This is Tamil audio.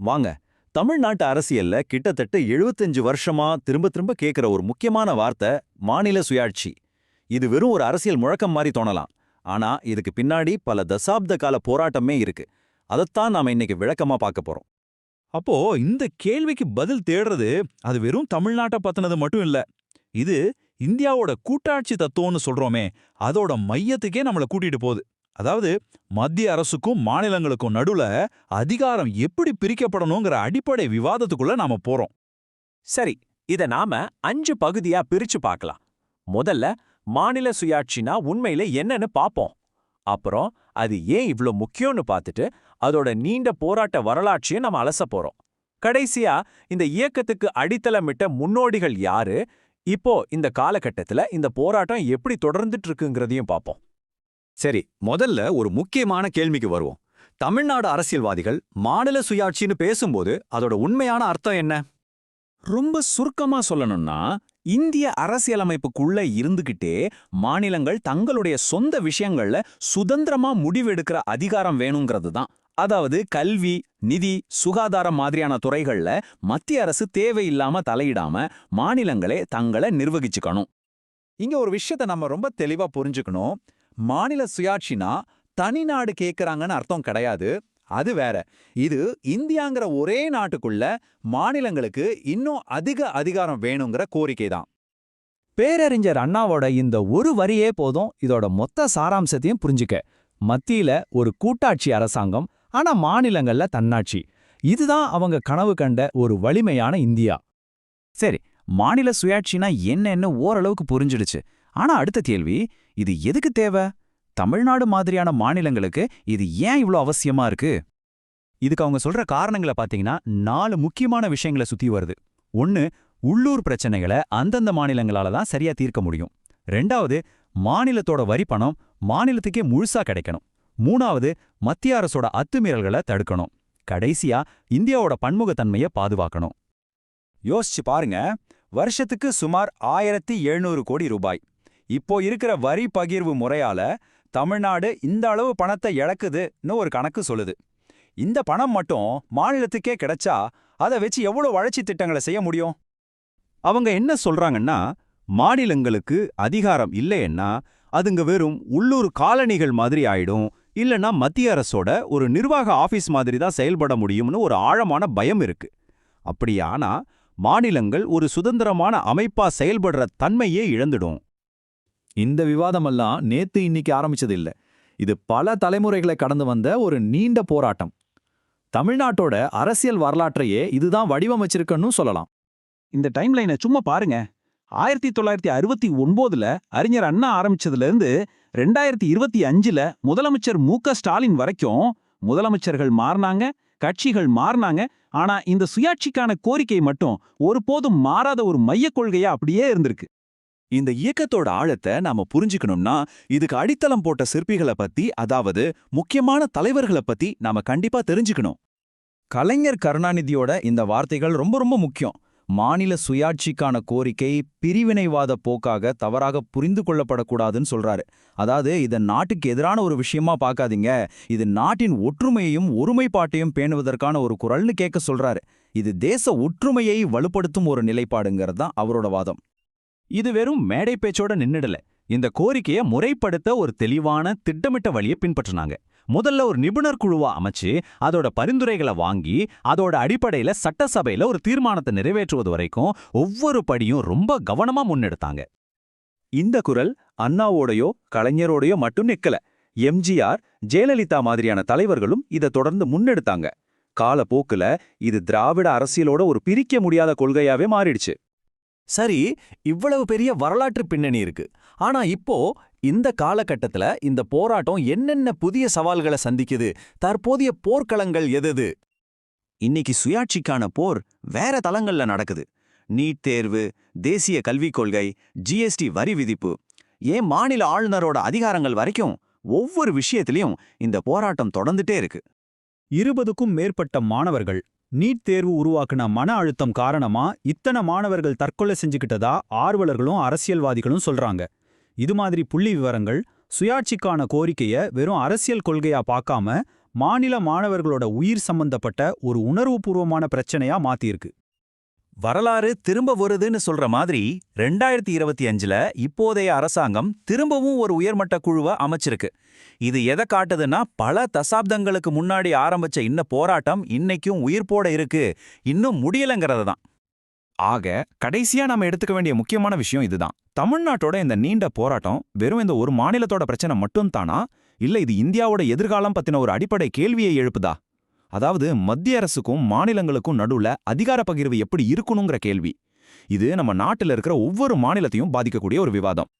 வாங்க தமிழ்நாட்டு அரசியல்ல கிட்டத்தட்ட 75 வருஷமா திரும்ப திரும்ப கேக்குற ஒரு முக்கியமான வார்த்தை மாநில சுயாட்சி. இது வெறும் ஒரு அரசியல் முழக்கம் மாதிரி தோணலாம். ஆனா இதுக்கு பின்னாடி பல தசாப்த கால போராட்டமே இருக்கு. அதைத்தான் நாம இன்னைக்கு விளக்கமா பார்க்க போறோம். அப்போ இந்த கேள்விக்கு பதில் தேடுறது அது வெறும் தமிழ்நாட்டை பத்தினது மட்டும் இல்ல. இது இந்தியாவோட கூட்டாட்சி தத்துவம்னு சொல்றோமே அதோட மையத்துக்கே நம்மள கூட்டிட்டு போகுது. அதாவது மத்திய அரசுக்கும் மாநிலங்களுக்கும் நடுவுல அதிகாரம் எப்படி பிரிக்கப்படணுங்கிற அடிப்படை விவாதத்துக்குள்ள நாம போறோம். சரி இத நாம அஞ்சு பகுதியா பிரிச்சு பார்க்கலாம். முதல்ல மாநில சுயாட்சினா உண்மையில என்னன்னு பாப்போம் அப்புறம் அது ஏன் இவ்ளோ முக்கியம்னு பார்த்துட்டு அதோட நீண்ட போராட்ட வரலாற்றையும் நம்ம அலச போறோம். கடைசியா இந்த இயக்கத்துக்கு அடித்தளமிட்ட முன்னோடிகள் யாரு? இப்போ இந்த காலகட்டத்துல இந்த போராட்டம் எப்படி தொடர்ந்துட்டு இருக்குங்கிறதையும் பார்ப்போம். சரி முதல்ல ஒரு முக்கியமான கேள்விக்கு வருவோம். தமிழ்நாடு அரசியல்வாதிகள் மாநில சுயாட்சின்னு பேசும்போது அதோட உண்மையான அர்த்தம் என்ன? ரொம்ப சுருக்கமா சொல்லணும்னா இந்திய அரசியலமைப்புக்குள்ள இருந்துகிட்டே மாநிலங்கள் தங்களுடைய சொந்த விஷயங்கள்ல சுதந்திரமா முடிவெடுக்கிற அதிகாரம் வேணுங்கிறது தான். அதாவது கல்வி நிதி சுகாதாரம் மாதிரியான துறைகள்ல மத்திய அரசு தேவையில்லாம தலையிடாம மாநிலங்களே தங்களை நிர்வகிச்சுக்கணும். இங்க ஒரு விஷயத்த நம்ம ரொம்ப தெளிவா புரிஞ்சுக்கணும். மாநில சுயாட்சினா தனி நாடு கேக்குறாங்கன்னு அர்த்தம் கிடையாது. அது வேற. இது இந்தியாங்கிற ஒரே நாட்டுக்குள்ள மாநிலங்களுக்கு இன்னும் அதிக அதிகாரம் வேணுங்கிற கோரிக்கை தான் பேரறிஞர் அண்ணாவோட இந்த ஒரு வரியே போதும். இதோட மொத்த சாராம்சத்தையும் புரிஞ்சுக்க. மத்தியில ஒரு கூட்டாட்சி அரசாங்கம் ஆனா மாநிலங்கள்ல தன்னாட்சி. இதுதான் அவங்க கனவு கண்ட ஒரு வலிமையான இந்தியா. சரி மாநில சுயாட்சினா என்னன்னு ஓரளவுக்கு புரிஞ்சிடுச்சு. ஆனா அடுத்த கேள்வி இது எதுக்கு தேவை? தமிழ்நாடு மாதிரியான மாநிலங்களுக்கு இது ஏன் இவ்ளோ அவசியமா இருக்கு? இதுக்கு அவங்க சொல்ற காரணங்களை பாத்தீங்கன்னா நாலு முக்கியமான விஷயங்களை சுத்தி வருது. ஒன்னு உள்ளூர் பிரச்சனைகளை அந்தந்த மாநிலங்களால தான் சரியா தீர்க்க முடியும். ரெண்டாவது மாநிலத்தோட வரி பணம் மாநிலத்துக்கே முழுசா கிடைக்கணும். மூணாவது மத்திய அரசோட அத்துமீறல்களை தடுக்கணும். கடைசியா இந்தியாவோட பன்முகத்தன்மையை பாதுகாக்கணும். யோசிச்சு பாருங்க வருஷத்துக்கு சுமார் ஆயிரத்தி எழுநூறு கோடி ரூபாய். இப்போ இருக்கிற வரி பகிர்வு முறையால தமிழ்நாடு இந்த அளவு பணத்தை இழக்குதுன்னு ஒரு கணக்கு சொல்லுது. இந்த பணம் மட்டும் மாநிலத்துக்கே கிடைச்சா அதை வச்சு எவ்வளோ வளர்ச்சி திட்டங்களை செய்ய முடியும்? அவங்க என்ன சொல்றாங்கன்னா மாநிலங்களுக்கு அதிகாரம் இல்லைன்னா அதுங்க வெறும் உள்ளூர் காலனிகள் மாதிரி ஆயிடும். இல்லனா மத்திய அரசோட ஒரு நிர்வாக ஆபீஸ் மாதிரி தான் செயல்பட முடியும்னு ஒரு ஆழமான பயம் இருக்கு. அப்படியானா மாநிலங்கள் ஒரு சுதந்திரமான அமைப்பா செயல்படுற தன்மையே இழந்துடும். இந்த விவாதமெல்லாம் நேத்து இன்னைக்கு ஆரம்பிச்சது இல்ல இது பல தலைமுறைகளை கடந்து வந்த ஒரு நீண்ட போராட்டம். தமிழ்நாட்டோட அரசியல் வரலாற்றையே இதுதான் வடிவமைச்சிருக்குன்னு சொல்லலாம். இந்த டைம்லைனை சும்மா பாருங்க. ஆயிரத்தி தொள்ளாயிரத்தி அறுபத்தி ஒன்பதுல அறிஞர் அண்ணா ஆரம்பிச்சதுல இருந்து ரெண்டாயிரத்தி இருபத்தி அஞ்சுல முதலமைச்சர் மு ஸ்டாலின் வரைக்கும் முதலமைச்சர்கள் மாறினாங்க கட்சிகள் மாறினாங்க. ஆனா இந்த சுயாட்சிக்கான கோரிக்கை மட்டும் ஒருபோதும் மாறாத ஒரு மையக் கொள்கையா அப்படியே இருந்திருக்கு. இந்த இயக்கத்தோட ஆழத்தை நாம புரிஞ்சுக்கணும்னா இதுக்கு அடித்தளம் போட்ட சிற்பிகளை பத்தி அதாவது முக்கியமான தலைவர்களை பத்தி நாம கண்டிப்பா தெரிஞ்சுக்கணும். கலைஞர் கருணாநிதியோட இந்த வார்த்தைகள் ரொம்ப ரொம்ப முக்கியம். மாநில சுயாட்சிக்கான கோரிக்கை பிரிவினைவாத போக்காக தவறாக புரிந்து கொள்ளப்படக்கூடாதுன்னு சொல்றாரு. அதாவது இதை நாட்டுக்கு எதிரான ஒரு விஷயமா பார்க்காதீங்க. இது நாட்டின் ஒற்றுமையையும் ஒருமைப்பாட்டையும் பேணுவதற்கான ஒரு குரல்னு கேட்க சொல்றாரு. இது தேச ஒற்றுமையை வலுப்படுத்தும் ஒரு நிலைப்பாடுங்கிறது தான் அவரோட வாதம். இது வெறும் மேடை பேச்சோட நின்னுடல. இந்த கோரிக்கையை முறைப்படுத்த ஒரு தெளிவான திட்டமிட்ட வழியை பின்பற்றினாங்க. முதல்ல ஒரு நிபுணர் குழுவா அமைச்சு அதோட பரிந்துரைகளை வாங்கி அதோட அடிப்படையில சட்டசபையில ஒரு தீர்மானத்தை நிறைவேற்றுவது வரைக்கும் ஒவ்வொரு படியும் ரொம்ப கவனமா முன்னெடுத்தாங்க. இந்த குரல் அண்ணாவோடையோ கலைஞரோடையோ மட்டும் நிக்கல. எம்ஜிஆர் ஜெயலலிதா மாதிரியான தலைவர்களும் இதை தொடர்ந்து முன்னெடுத்தாங்க. காலப்போக்குல இது திராவிட அரசியலோட ஒரு பிரிக்க முடியாத கொள்கையாவே மாறிடுச்சு. சரி இவ்வளவு பெரிய வரலாற்று பின்னணி இருக்கு. ஆனா இப்போ இந்த காலகட்டத்துல இந்த போராட்டம் என்னென்ன புதிய சவால்களை சந்திக்குது? தற்போதைய போர்க்களங்கள் எதது? இன்னைக்கு சுயாட்சிக்கான போர் வேற தளங்கள்ல நடக்குது. நீட் தேர்வு தேசிய கல்விக் கொள்கை ஜிஎஸ்டி வரி விதிப்பு. ஏன் மாநில ஆளுநரோட அதிகாரங்கள் வரைக்கும் ஒவ்வொரு விஷயத்திலையும் இந்த போராட்டம் தொடர்ந்துட்டே இருக்கு? இருபதுக்கும் மேற்பட்ட மாணவர்கள் நீட் தேர்வு உருவாக்குன மன அழுத்தம் காரணமா இத்தனை மாணவர்கள் தற்கொலை செஞ்சுக்கிட்டதா ஆர்வலர்களும் அரசியல்வாதிகளும் சொல்றாங்க. இது மாதிரி புள்ளி விவரங்கள் சுயாட்சிக்கான கோரிக்கைய வெறும் அரசியல் கொள்கையா பார்க்காம மாநில மாணவர்களோட உயிர் சம்பந்தப்பட்ட ஒரு உணர்வுபூர்வமான பிரச்சனையா மாத்தியிருக்கு. வரலாறு திரும்ப வருதுன்னு சொல்ற மாதிரி ரெண்டாயிரத்தி இருபத்தி அஞ்சுல இப்போதைய அரசாங்கம் திரும்பவும் ஒரு உயர்மட்ட குழுவை அமைச்சிருக்கு. இது எதை காட்டுதுன்னா பல தசாப்தங்களுக்கு முன்னாடி ஆரம்பிச்ச இன்ன போராட்டம் இன்னைக்கும் உயிர்ப்போட இருக்கு. இன்னும் முடியலங்கிறது தான். ஆக கடைசியா நாம எடுத்துக்க வேண்டிய முக்கியமான விஷயம் இதுதான். தமிழ்நாட்டோட இந்த நீண்ட போராட்டம் வெறும் இந்த ஒரு மாநிலத்தோட பிரச்சனை மட்டும் தானா? இல்ல இது இந்தியாவோட எதிர்காலம் பத்தின ஒரு அடிப்படை கேள்வியை எழுப்புதா? அதாவது மத்திய அரசுக்கும் மாநிலங்களுக்கும் நடுவுல அதிகார பகிர்வு எப்படி இருக்கணுங்கிற கேள்வி. இது நம்ம நாட்டுல இருக்கிற ஒவ்வொரு மாநிலத்தையும் பாதிக்கக்கூடிய ஒரு விவாதம்.